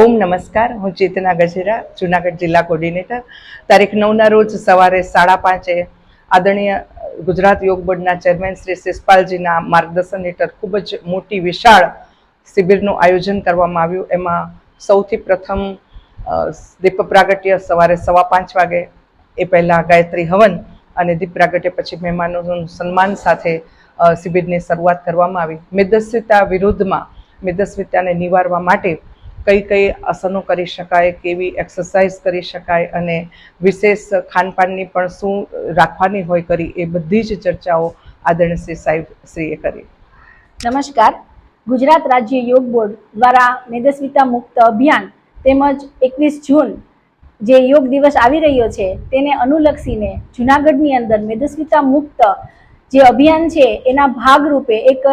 ઓમ નમસ્કાર, હું ચેતના ગજેરા, જુનાગઢ જિલ્લા કોર્ડિનેટર. તારીખ નવના રોજ સવારે સાડા પાંચે આદરણીય ગુજરાત યોગ બોર્ડના ચેરમેન શ્રી શિષપાલજીના માર્ગદર્શન હેઠળ ખૂબ જ મોટી વિશાળ શિબિરનું આયોજન કરવામાં આવ્યું. એમાં સૌથી પ્રથમ દીપ પ્રાગટ્ય સવારે સવા પાંચ વાગે, એ પહેલાં ગાયત્રી હવન અને દીપ પ્રાગટ્ય પછી મહેમાનોનું સન્માન સાથે શિબિરની શરૂઆત કરવામાં આવી. મેદસ્વીતા વિરુદ્ધમાં મેદસ્વીતાને નિવારવા માટે કઈ કઈ આસનો કરી શકાય, કેવી એક્સરસાઇઝ કરી શકાય અને વિશેષ ખાનપાનની પણ શું રાખવાની હોય કરી એ બધી જ ચર્ચાઓ આદરણીય શ્રી સાહેબ શ્રીએ કરી. નમસ્કાર. ગુજરાત રાજ્ય યોગ બોર્ડ દ્વારા મેદસ્વીતા મુક્ત અભિયાન તેમજ એકવીસ જૂન જે યોગ દિવસ આવી રહ્યો છે તેને અનુલક્ષીને જુનાગઢની અંદર મેદસ્વીતા મુક્ત જે અભિયાન છે એના ભાગરૂપે એક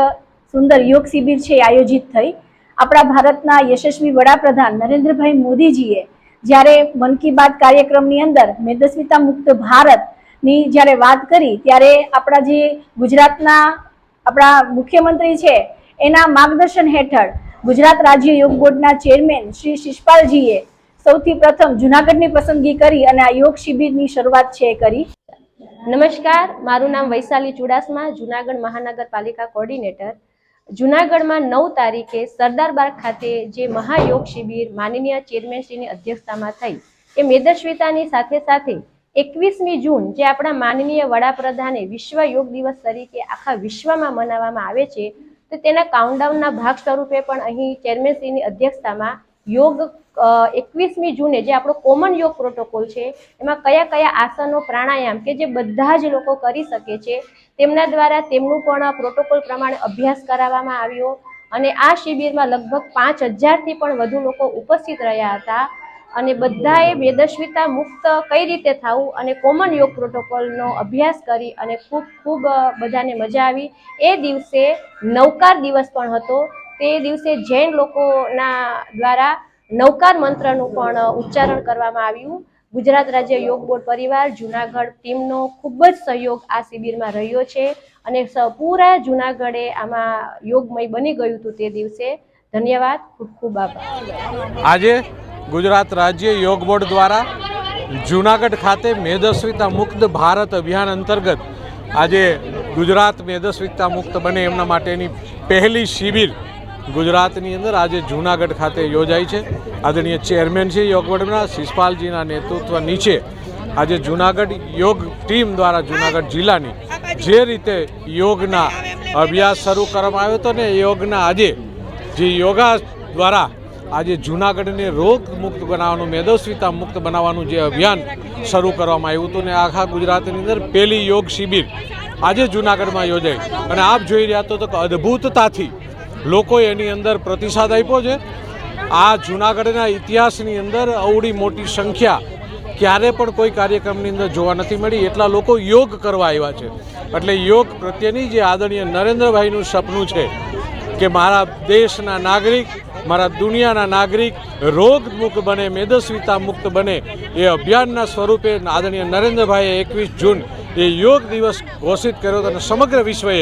સુંદર યોગ શિબિર છે આયોજિત થઈ. આપણા ભારતના યશસ્વી વડાપ્રધાન નરેન્દ્રભાઈ મોદીજીએ જ્યારે મન કી બાત કાર્યક્રમની અંદર મેદસ્વીતા મુક્ત ભારતની જ્યારે વાત કરી, ત્યારે આપણા જે ગુજરાતના આપણા મુખ્યમંત્રી છે, એના માર્ગદર્શન હેઠળ ગુજરાત રાજ્ય યોગ બોર્ડના ચેરમેન શ્રી શિષપાલજીએ સૌથી પ્રથમ જુનાગઢની પસંદગી કરી અને આ યોગ શિબિરની શરૂઆત છે કરી. નમસ્કાર, મારું નામ વૈશાલી ચુડાસમા, જુનાગઢ મહાનગરપાલિકા કોર્ડિનેટર. જુનાગઢમાં નવ તારીખે સરદાર બાગ ખાતે જે મહાયોગ શિબિર માનનીય ચેરમેનશ્રીની અધ્યક્ષતામાં થઈ. એ મેદસ્વીતાની સાથે સાથે એકવીસમી જૂન, જે આપણા માનનીય વડાપ્રધાને વિશ્વ યોગ દિવસ તરીકે આખા વિશ્વમાં મનાવવામાં આવે છે, તો તેના કાઉન્ટડાઉનના ભાગ સ્વરૂપે પણ અહીં ચેરમેનશ્રીની અધ્યક્ષતામાં યોગ એકવીસમી જૂને જે આપણો કોમન યોગ પ્રોટોકોલ છે, એમાં કયા કયા આસનો, પ્રાણાયામ કે જે બધા જ લોકો કરી શકે છે, તેમના દ્વારા તેમનું પણ પ્રોટોકોલ પ્રમાણે અભ્યાસ કરાવવામાં આવ્યો અને આ શિબિરમાં લગભગ પાંચ હજારથી પણ વધુ લોકો ઉપસ્થિત રહ્યા હતા અને બધાએ મેદસ્વીતા મુક્ત કઈ રીતે થવું અને કોમન યોગ પ્રોટોકોલનો અભ્યાસ કરી અને ખૂબ ખૂબ બધાને મજા આવી. એ દિવસે નવકાર દિવસ પણ હતો તે દિવસે જૈન લોકોના દ્વારા નવકાર મંત્રનું પણ ઉચ્ચારણ કરવામાં આવ્યું. ગુજરાત રાજ્ય યોગ બોર્ડ પરિવાર જુનાગઢ ટીમનો ખૂબ જ સહયોગ આ શિબિરમાં રહ્યો છે અને પૂરા જુનાગઢે આમાં યોગમય બની ગયું હતું તે દિવસે. ધન્યવાદ, ખૂબ ખૂબ આભાર. આજે ગુજરાત રાજ્ય યોગ બોર્ડ દ્વારા જુનાગઢ ખાતે મેદસ્વીતા મુક્ત ભારત અભિયાન અંતર્ગત આજે ગુજરાત મેદસ્વીતા મુક્ત બને એમના માટેની પહેલી શિબિર ગુજરાતની અંદર આજે જૂનાગઢ ખાતે યોજાઈ છે. આદરણીય ચેરમેન છે યોગ બોર્ડના શિષપાલજીના નેતૃત્વ નીચે આજે જૂનાગઢ યોગ ટીમ દ્વારા જૂનાગઢ જિલ્લાની જે રીતે યોગના અભ્યાસ શરૂ કરવામાં આવ્યો હતો ને યોગના આજે જે યોગા દ્વારા આજે જૂનાગઢને રોગ મુક્ત બનાવવાનું, મેદસ્વીતા મુક્ત બનાવવાનું જે અભિયાન શરૂ કરવામાં આવ્યું હતું ને આખા ગુજરાતની અંદર પહેલી યોગ શિબિર આજે જૂનાગઢમાં યોજાઈ. અને આપ જોઈ રહ્યા તો અદ્ભુતતાથી લોકોએ એની અંદર પ્રતિસાદ આપ્યો છે. આ જૂનાગઢના ઇતિહાસની અંદર અવડી મોટી સંખ્યા ક્યારે પણ કોઈ કાર્યક્રમની અંદર જોવા નથી મળી. એટલા લોકો યોગ કરવા આવ્યા છે. એટલે યોગ પ્રત્યેની જે આદરણીય નરેન્દ્રભાઈનું સપનું છે કે મારા દેશના નાગરિક, મારા દુનિયાના નાગરિક રોગમુક્ત બને, મેદસ્વીતા મુક્ત બને એ અભિયાનના સ્વરૂપે આદરણીય નરેન્દ્રભાઈએ એકવીસ જૂન એ યોગ દિવસ ઘોષિત કર્યો હતો અને સમગ્ર વિશ્વએ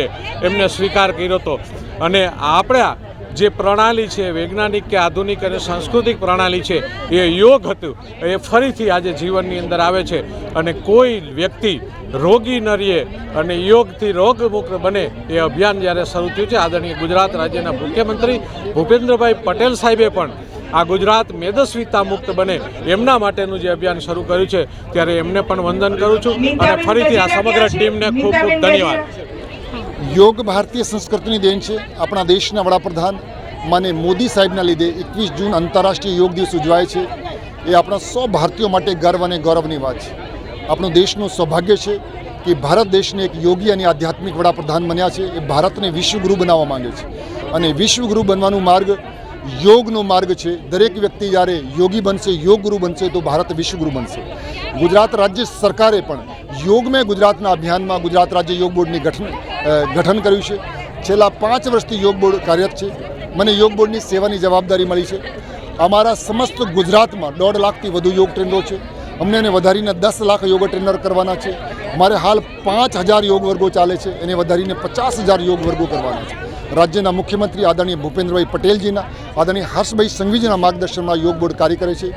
એમને સ્વીકાર કર્યો હતો. અને આપણા જે પ્રણાલી છે વૈજ્ઞાનિક કે આધુનિક અને સાંસ્કૃતિક પ્રણાલી છે એ યોગ હતું. એ ફરીથી આજે જીવનની અંદર આવે છે અને કોઈ વ્યક્તિ રોગી ન રહે અને યોગથી રોગમુક્ત બને એ અભિયાન જ્યારે શરૂ થયું છે આદરણીય ગુજરાત રાજ્યના મુખ્યમંત્રી ભૂપેન્દ્રભાઈ પટેલ સાહેબે પણ આ ગુજરાત મેદસ્વીતા મુક્ત બને એમના માટેનું જે અભિયાન શરૂ કર્યું છે ત્યારે એમને પણ વંદન કરું છું અને ફરીથી આ સમગ્ર ટીમને ખૂબ ખૂબ ધન્યવાદ. યોગ ભારતીય સંસ્કૃતિની દેન છે. આપણા દેશના વડાપ્રધાન માને મોદી સાહેબના લીધે એકવીસ જૂન આંતરરાષ્ટ્રીય યોગ દિવસ ઉજવાય છે. એ આપણા સૌ ભારતીયો માટે ગર્વ અને ગૌરવની વાત છે. આપણો દેશનું સૌભાગ્ય છે કે ભારત દેશને એક યોગી અને આધ્યાત્મિક વડાપ્રધાન બન્યા છે. એ ભારતને વિશ્વગુરુ બનાવવા માંગે છે. અને વિશ્વગુરુ બનવાનો માર્ગ યોગનો માર્ગ છે. દરેક વ્યક્તિ જ્યારે યોગી બનશે યોગ ગુરુ બનશે, તો ભારત વિશ્વગુરુ બનશે. ગુજરાત રાજ્ય સરકારે પણ યોગ મેં ગુજરાતના અભિયાનમાં ગુજરાત રાજ્ય યોગ બોર્ડની ગઠન ગઠન કર્યું છે. છેલ્લા પાંચ વર્ષથી યોગ બોર્ડ કાર્યરત છે. મને યોગ બોર્ડની સેવાની જવાબદારી મળી છે. અમારા સમસ્ત ગુજરાતમાં દોઢ લાખથી વધુ યોગ ટ્રેનરો છે. અમને એને વધારીને દસ લાખ યોગ ટ્રેનર કરવાના છે. મારે હાલ પાંચ હજાર યોગ વર્ગો ચાલે છે. એને વધારીને પચાસ હજાર યોગ વર્ગો કરવાના છે. રાજ્યના મુખ્યમંત્રી આદરણીય ભૂપેન્દ્રભાઈ પટેલજીના, આદરણીય હર્ષભાઈ સંઘવીજીના માર્ગદર્શનમાં યોગ બોર્ડ કાર્ય કરે છે.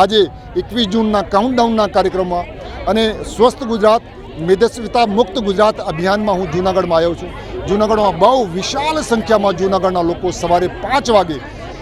આજે એકવીસ જૂનના કાઉન્ટડાઉનના કાર્યક્રમમાં અને સ્વસ્થ ગુજરાત, મેદસ્વીતા મુક્ત ગુજરાત અભિયાનમાં હું જૂનાગઢમાં આવ્યો છું. જૂનાગઢમાં બહુ વિશાળ સંખ્યામાં જૂનાગઢના લોકો સવારે પાંચ વાગે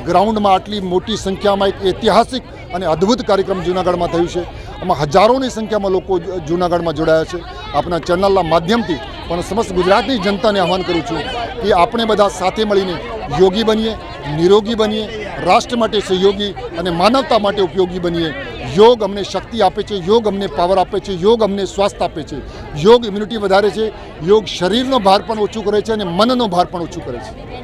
ગ્રાઉન્ડમાં આટલી મોટી સંખ્યામાં એક ઐતિહાસિક અને અદ્ભુત કાર્યક્રમ જૂનાગઢમાં થયું છે. આમાં હજારોની સંખ્યામાં લોકો જૂનાગઢમાં જોડાયા છે. આપણા ચેનલના માધ્યમથી પણ સમસ્ત ગુજરાતની જનતાને આહવાન કરું છું કે આપણે બધા સાથે મળીને યોગી બનીએ, નિરોગી બનીએ, રાષ્ટ્ર માટે સહયોગી અને માનવતા માટે ઉપયોગી બનીએ. યોગ અમને શક્તિ આપે છે, યોગ અમને પાવર આપે છે, યોગ અમને સ્વાસ્થ્ય આપે છે. યોગ ઇમ્યુનિટી વધારે છે, યોગ શરીરનો ભાર પણ ઓછું કરે છે અને મનનો ભાર પણ ઓછું કરે છે.